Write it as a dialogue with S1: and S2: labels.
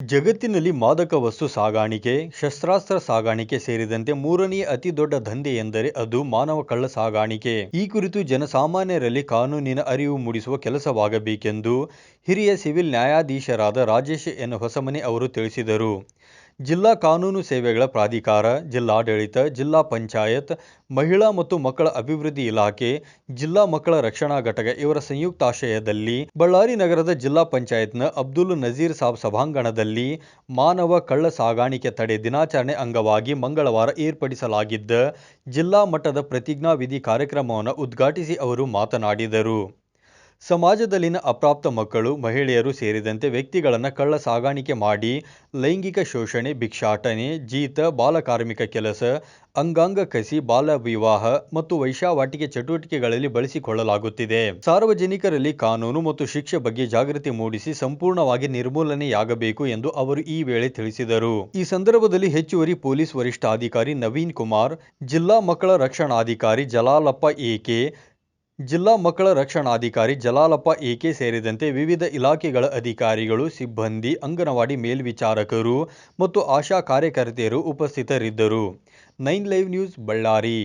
S1: ಜಗತ್ತಿನಲ್ಲಿ ಮಾದಕ ವಸ್ತು ಸಾಗಾಣಿಕೆ, ಶಸ್ತ್ರಾಸ್ತ್ರ ಸಾಗಾಣಿಕೆ ಸೇರಿದಂತೆ ಮೂರನೆಯ ಅತಿ ದೊಡ್ಡ ದಂಧೆ ಎಂದರೆ ಅದು ಮಾನವ ಕಳ್ಳ ಸಾಗಾಣಿಕೆ. ಈ ಕುರಿತು ಜನಸಾಮಾನ್ಯರಲ್ಲಿ ಕಾನೂನಿನ ಅರಿವು ಮೂಡಿಸುವ ಕೆಲಸವಾಗಬೇಕೆಂದು ಹಿರಿಯ ಸಿವಿಲ್ ನ್ಯಾಯಾಧೀಶರಾದ ರಾಜೇಶ್ ಎನ್ ಹೊಸಮನೆ ಅವರು ತಿಳಿಸಿದರು. ಜಿಲ್ಲಾ ಕಾನೂನು ಸೇವೆಗಳ ಪ್ರಾಧಿಕಾರ, ಜಿಲ್ಲಾಡಳಿತ, ಜಿಲ್ಲಾ ಪಂಚಾಯತ್, ಮಹಿಳಾ ಮತ್ತು ಮಕ್ಕಳ ಅಭಿವೃದ್ಧಿ ಇಲಾಖೆ, ಜಿಲ್ಲಾ ಮಕ್ಕಳ ರಕ್ಷಣಾ ಘಟಕ ಇವರ ಸಂಯುಕ್ತಾಶ್ರಯದಲ್ಲಿ ಬಳ್ಳಾರಿ ನಗರದ ಜಿಲ್ಲಾ ಪಂಚಾಯತ್ನ ಅಬ್ದುಲ್ ನಜೀರ್ ಸಾಬ್ ಸಭಾಂಗಣದಲ್ಲಿ ಮಾನವ ಕಳ್ಳ ಸಾಗಾಣಿಕೆ ತಡೆ ದಿನಾಚರಣೆ ಅಂಗವಾಗಿ ಮಂಗಳವಾರ ಏರ್ಪಡಿಸಲಾಗಿದ್ದ ಜಿಲ್ಲಾ ಮಟ್ಟದ ಪ್ರತಿಜ್ಞಾ ವಿಧಿ ಕಾರ್ಯಕ್ರಮವನ್ನು ಉದ್ಘಾಟಿಸಿ ಅವರು ಮಾತನಾಡಿದರು. ಸಮಾಜದಲ್ಲಿನ ಅಪ್ರಾಪ್ತ ಮಕ್ಕಳು, ಮಹಿಳೆಯರು ಸೇರಿದಂತೆ ವ್ಯಕ್ತಿಗಳನ್ನು ಕಳ್ಳ ಸಾಗಾಣಿಕೆ ಮಾಡಿ ಲೈಂಗಿಕ ಶೋಷಣೆ, ಭಿಕ್ಷಾಟನೆ, ಜೀತ, ಬಾಲಕಾರ್ಮಿಕ ಕೆಲಸ, ಅಂಗಾಂಗ ಕಸಿ, ಬಾಲ ಬಾಲ್ಯವಿವಾಹ ಮತ್ತು ವೈಶಾವಾಟಿಕೆ ಚಟುವಟಿಕೆಗಳಲ್ಲಿ ಬಳಸಿಕೊಳ್ಳಲಾಗುತ್ತಿದೆ. ಸಾರ್ವಜನಿಕರಲ್ಲಿ ಕಾನೂನು ಮತ್ತು ಶಿಕ್ಷೆ ಬಗ್ಗೆ ಜಾಗೃತಿ ಮೂಡಿಸಿ ಸಂಪೂರ್ಣವಾಗಿ ನಿರ್ಮೂಲನೆಯಾಗಬೇಕು ಎಂದು ಅವರು ಈ ವೇಳೆ ತಿಳಿಸಿದರು. ಈ ಸಂದರ್ಭದಲ್ಲಿ ಹೆಚ್ಚುವರಿ ಪೊಲೀಸ್ ವರಿಷ್ಠಾಧಿಕಾರಿ ನವೀನ್ ಕುಮಾರ್, ಜಿಲ್ಲಾ ಮಕ್ಕಳ ರಕ್ಷಣಾಧಿಕಾರಿ ಜಲಾಲಪ್ಪ ಎ. ಜಿಲ್ಲಾ ಮಕ್ಕಳ ರಕ್ಷಣಾಧಿಕಾರಿ ಜಲಾಲಪ್ಪ ಎಕೆ ಸೇರಿದಂತೆ ವಿವಿಧ ಇಲಾಖೆಗಳ ಅಧಿಕಾರಿಗಳು, ಸಿಬ್ಬಂದಿ, ಅಂಗನವಾಡಿ ಮೇಲ್ವಿಚಾರಕರು ಮತ್ತು ಆಶಾ ಕಾರ್ಯಕರ್ತೆಯರು ಉಪಸ್ಥಿತರಿದ್ದರು. Nine live news, Ballari